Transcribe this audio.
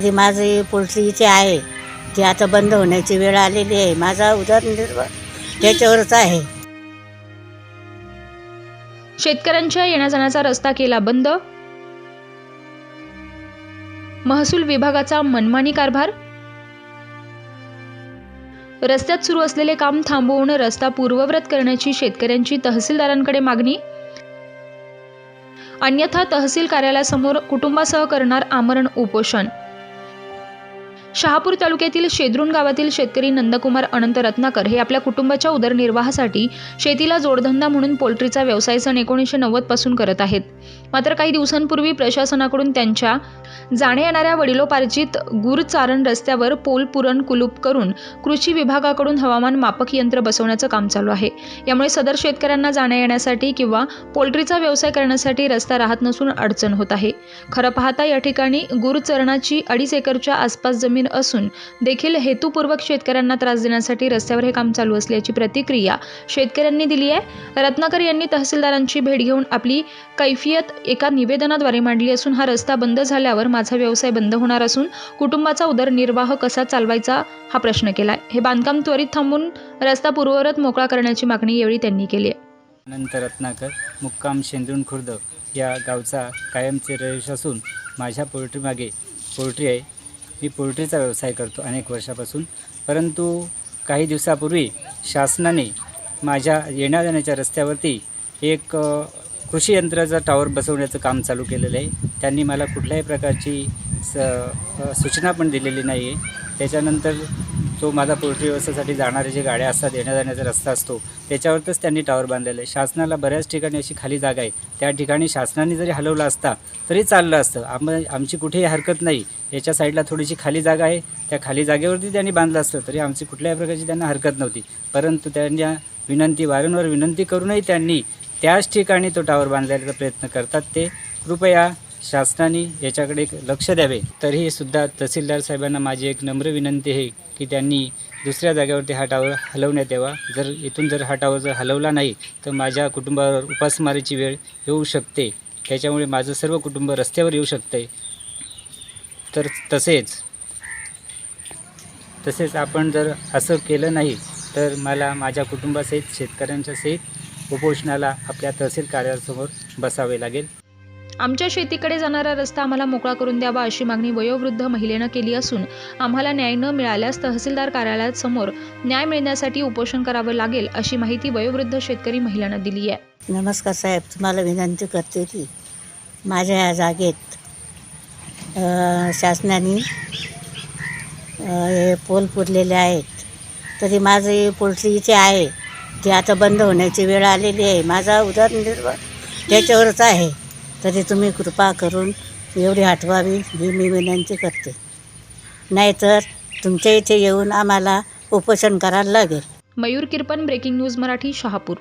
जी माझी पोल्ट्रीचे आहे. ती आता बंद होण्याची वेळ आलेली आहे. माझा उदरनिर्वाह त्याच्यावरच आहे. शेतकऱ्यांच्या येण्याजाण्याचा रस्ता केला बंद? महसूल विभागाचा मनमानी कारभार? रस्त्यात सुरू असलेले काम थांबवून रस्ता पूर्वव्रत करण्याची शेतकऱ्यांची तहसीलदारांकडे मागणी? अन्यथा तहसील कार्यालयासमोर कुटुंबासह करणार आमरण उपोषण? शहापूर तालुक्यातील शेद्रुण गावातील शेतकरी नंदकुमार अनंत रत्नाकर हे आपल्या कुटुंबाच्या उदरनिर्वाहासाठी शेतीला जोडधंदा म्हणून पोल्ट्रीचा व्यवसाय सन एकोणीसशे नव्वदपासून करत आहेत. मात्र काही दिवसांपूर्वी प्रशासनाकडून त्यांच्या जाण्या येणाऱ्या वडिलोपार्जित गुरचारण रस्त्यावर पोल पुरण कुलूप करून कृषी विभागाकडून हवामान मापक यंत्र बसवण्याचं काम चालू आहे. यामुळे सदर शेतकऱ्यांना जाण्या येण्यासाठी किंवा पोल्ट्रीचा व्यवसाय करण्यासाठी रस्ता राहत नसून अडचण होत आहे. खरं पाहता या ठिकाणी गुरचरणाची अडीच एकरच्या आसपास जमीन असून देखील हेतुपूर्वक शेतकऱ्यांना त्रास देण्यासाठी रस्त्यावर हे काम चालू असल्याची प्रतिक्रिया शेतकऱ्यांनी दिली आहे. रत्नाकर यांनी तहसीलदारांची भेट घेऊन आपली कैफियत एका निवेदनाद्वारे मांडली असून हा रस्ता बंद झाल्यावर माझा व्यवसाय बंद होणार असून कुटुंबाचा उदरनिर्वाह कसा चालवायचा हा प्रश्न केला आहे हे बांधकाम त्वरित थांबून रस्ता पूर्ववत मोकळा करण्याची मागणी यावेळी त्यांनी केली आहे. अनंत रत्नाकर मुक्काम शेंदून खुर्द या गावचा कायमचे रहिवासी असून माझ्या पोल्ट्रीमागे पोल्ट्री आहे. मी पोल्ट्रीचा व्यवसाय करतो अनेक वर्षापासून. परंतु काही दिवसापूर्वी शासनाने माझ्या येण्या जाण्याच्या रस्त्यावरती एक कृषी यंत्राचा टॉवर बसवण्याचं काम चालू केलेलं आहे. त्यांनी मला कुठल्याही प्रकारची स सूचना पण दिलेली नाही आहे त्याच्यानंतर तो माझा पोल्ट्री व्यवसायासाठी जाणारे जे गाड्या असतात येण्या जाण्याचा रस्ता असतो त्याच्यावरच त्यांनी टावर बांधलेला आहे. शासनाला बऱ्याच ठिकाणी अशी खाली जागा आहे. त्या ठिकाणी शासनाने जरी हलवला असता तरी चाललं असतं. आम आमची कुठेही हरकत नाही. याच्या साईडला थोडीशी खाली जागा आहे. त्या खाली जागेवरती त्यांनी बांधलं असतं तरी आमची कुठल्याही प्रकारची त्यांना हरकत नव्हती. परंतु त्यांच्या विनंती वारंवार विनंती करूनही त्यांनी त्याच ठिकाणी तो टावर बांधण्याचा प्रयत्न करतात ते. कृपया शासनाने याच्याकडे एक लक्ष द्यावे. तरीही सुद्धा तहसीलदार साहेबांना माझी एक नम्र विनंती आहे की त्यांनी दुसऱ्या जागेवरती हा टावर हलवण्यात यावा. जर इथून जर हा टावर जर हलवला नाही तर माझ्या कुटुंबावर उपासमारीची वेळ येऊ शकते. त्याच्यामुळे माझं सर्व कुटुंब रस्त्यावर येऊ शकते तर तसेच तसेच आपण जर असं केलं नाही तर मला माझ्या कुटुंबासहित शेतकऱ्यांच्या सहित उपोषणाला आपल्या तहसील कार्यालयासमोर बसावे लागेल. आमच्या शेतीकडे जाणारा रस्ता आम्हाला मोकळा करून द्यावा अशी मागणी वयोवृद्ध महिलेनं केली असून आम्हाला न्याय न मिळाल्यास तहसीलदार कार्यालयात समोर न्याय मिळण्यासाठी उपोषण करावं लागेल अशी माहिती वयोवृद्ध शेतकरी महिलांना दिली आहे. नमस्कार साहेब तुम्हाला विनंती करते की माझ्या या जागेत शासनाने हे पोल पुरलेले आहेत. तरी माझी पोल्ट्रीची आहे. ते आता बंद होण्याची वेळ आलेली आहे. माझा उदरनिर्वाह त्याच्यावरच आहे. तरी तुम्ही कृपा करून एवढी हटवावी ही मी विनंती करते. नाहीतर तुमच्या इथे येऊन आम्हाला उपोषण करायला लागेल. Mayur Kirpan breaking news Marathi Shahapur.